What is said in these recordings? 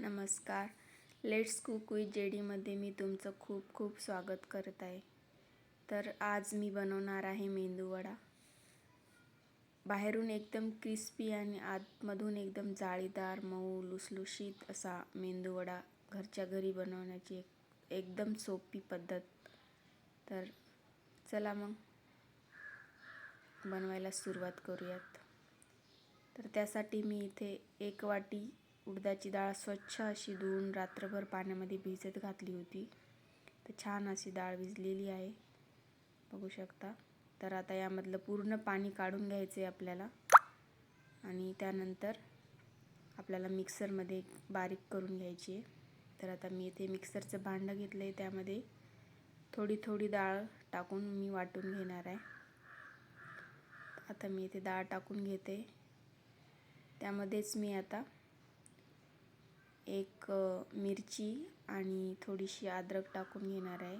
नमस्कार. Let's cook with जेडीमध्ये मी तुमचं खूप खूप स्वागत करत आहे. तर आज मी बनवणार आहे मेंदूवडा बाहेरून एकदम क्रिस्पी आणि आतमधून एकदम जाळीदार मऊ लुसलुशीत असा मेंदूवडा घरच्या घरी बनवण्याची एक एकदम सोपी पद्धत. तर चला मग बनवायला सुरुवात करूयात. तर त्यासाठी मी इथे एक वाटी उडदाची डाळ स्वच्छ अशी धुवून रात्रभर पाण्यामध्ये भिजत घातली होती. तर छान अशी डाळ भिजलेली आहे. बघू शकता. तर आता यामधलं पूर्ण पाणी काढून घ्यायचं आहे आपल्याला. आणि त्यानंतर आपल्याला मिक्सरमध्ये बारीक करून घ्यायची आहे. तर आता मी इथे मिक्सरचं भांडं घेतलं आहे त्यामध्ये थोडी थोडी डाळ टाकून मी वाटून घेणार आहे. आता मी इथे डाळ टाकून घेते. त्यामध्येच मी आता एक मिरची आणि थोडीशी अद्रक टाकून घेणार आहे.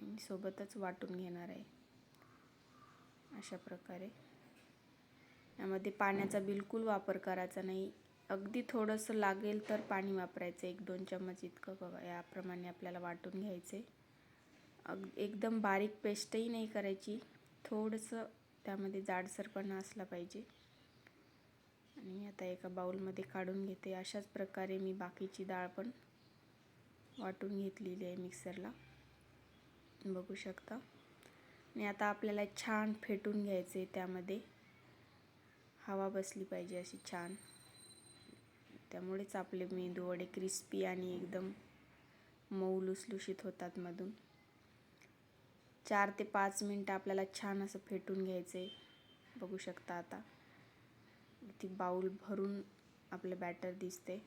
आणि सोबतच वाटून घेणार आहे. अशा प्रकारे. यामध्ये पाण्याचा बिलकुल वापर करायचा नाही. अगदी थोडंसं लागेल तर पाणी वापरायचं. एक दोन चम्मच इतकं बघा. याप्रमाणे आपल्याला वाटून घ्यायचे. अग एकदम बारीक पेस्टही नाही करायची. थोडंसं त्यामध्ये जाडसरपणा असला पाहिजे. आणि आता एका बाउलमध्ये काढून घेते. अशाच प्रकारे मी बाकीची डाळ पण वाटून घेतलेली आहे मिक्सरला. बघू शकता. आणि आता आपल्याला छान फेटून घ्यायचे त्यामध्ये. हवा बसली पाहिजे अशी छान. त्यामुळेच आपले मेंदू वडे क्रिस्पी आणि एकदम मऊ लुसलुशीत होतात मधून. चार ते पाच मिनटं आपल्याला छान असं फेटून घ्यायचं आहे बघू शकता आता. ती बाऊल भरून आपलं बॅटर दिसते.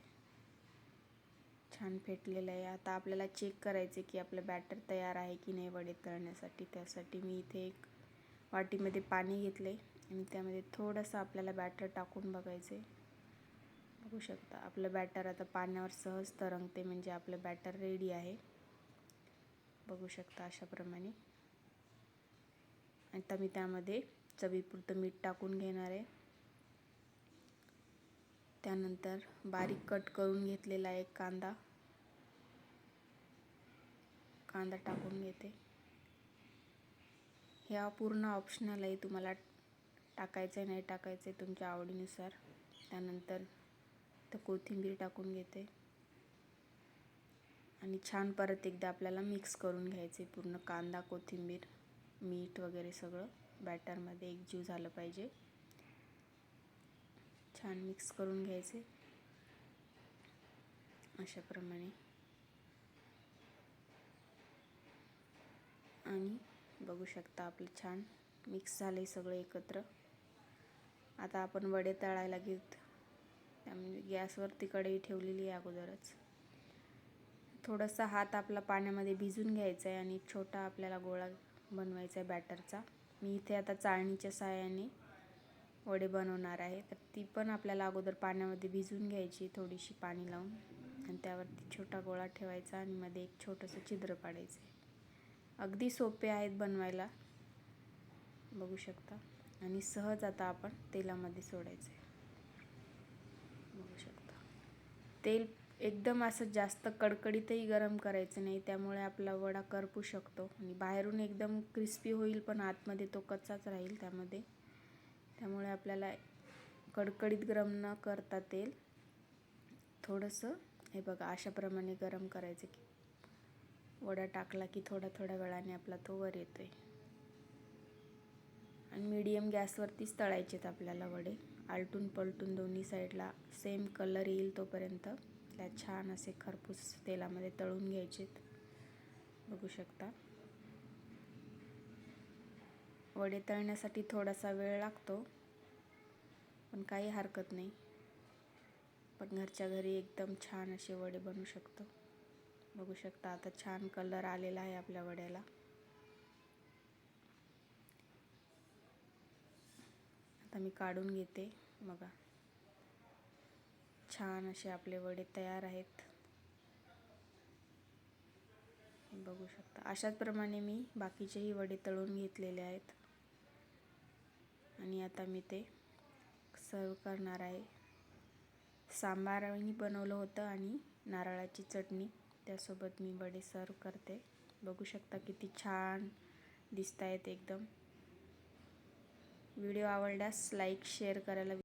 छान फेटलेलं आहे. आता आपल्याला चेक करायचे की आपलं बॅटर तयार आहे की नाही वडे तळण्यासाठी. त्यासाठी मी इथे एक वाटीमध्ये पाणी घेतले आणि त्यामध्ये थोडंसं आपल्याला बॅटर टाकून बघायचे बघू शकता. आपलं बॅटर आता पाण्यावर सहज तरंगते म्हणजे आपलं बॅटर रेडी आहे. बघू शकता अशाप्रमाणे. आता मी त्यामध्ये चवीपुरतं मीठ टाकून घेणार आहे. त्यानंतर बारीक कट करून घेतलेला एक कांदा. कांदा टाकून घेते. ह्या पूर्ण ऑप्शनल आहे तुम्हाला टाकायचं आहे नाही टाकायचं आहे तुमच्या आवडीनुसार. त्यानंतर तर कोथिंबीर टाकून घेते. आणि छान परत एकदा आपल्याला मिक्स करून घ्यायचे पूर्ण कांदा कोथिंबीर मीठ वगैरे सगळं. बॅटरमध्ये एकजीव झालं पाहिजे. छान मिक्स करून घ्यायचे. अशाप्रमाणे. आणि बघू शकता आपलं छान मिक्स झाले सगळं एकत्र. आता आपण वडे तळायला घेत त्यामुळे गॅसवरती कढई ठेवलेली आहे अगोदरच. थोडासा हात आपला पाण्यामध्ये भिजून घ्यायचा आहे आणि छोटा आपल्याला गोळा बनवायचा आहे बॅटरचा मी इथे आता चाळणीच्या सहाय्याने वडे बनवणार आहे तर ती पण आपल्याला अगोदर पाण्यामध्ये भिजून घ्यायची थोडीशी पाणी लावून. आणि त्यावरती छोटा गोळा ठेवायचा आणि मध्ये एक छोटंसं छिद्र पाडायचं. अगदी सोपे आहेत बनवायला. बघू शकता. आणि सहज आता आपण तेलामध्ये सोडायचं बघू शकता. तेल एकदम असं जास्त कडकडीतही गरम करायचं नाही त्यामुळे आपला वडा करपू शकतो. आणि बाहेरून एकदम क्रिस्पी होईल पण आतमध्ये तो कच्चाच राहील त्यामध्ये. त्यामुळे आपल्याला कडकडीत गरम न करता तेल थोडंसं हे बघा अशाप्रमाणे गरम करायचं की वडा टाकला की थोड्या थोड्या वेळाने आपला तो वर येतो आहे आणि मीडियम गॅसवरतीच तळायचे आहेत आपल्याला वडे. आलटून पलटून दोन्ही साईडला सेम कलर येईल तोपर्यंत. त्या छान असे खरपूस तेलामध्ये तळून घ्यायचेत. बघू शकता. वडे तळण्यासाठी थोडासा वेळ लागतो. पण काही हरकत नाही. पण घरच्या घरी एकदम छान असे वडे बनवू शकतो. बघू शकता आता छान कलर आलेला आहे आपल्या वड्याला. आता मी काढून घेते. बघा. छान असे आपले वडे तयार आहेत. बघू शकता. अशाच प्रमाणे मी बाकीचेही वडे तळून घेतलेले आहेत. आणि आता मी ते सर्व करणार आहे. सांबारही बनवलं होतं आणि नारळाची चटणी. त्यासोबत मी वडे सर्व करते. बघू शकता किती छान दिसत आहेत एकदम. व्हिडिओ आवडल्यास लाईक शेअर करायला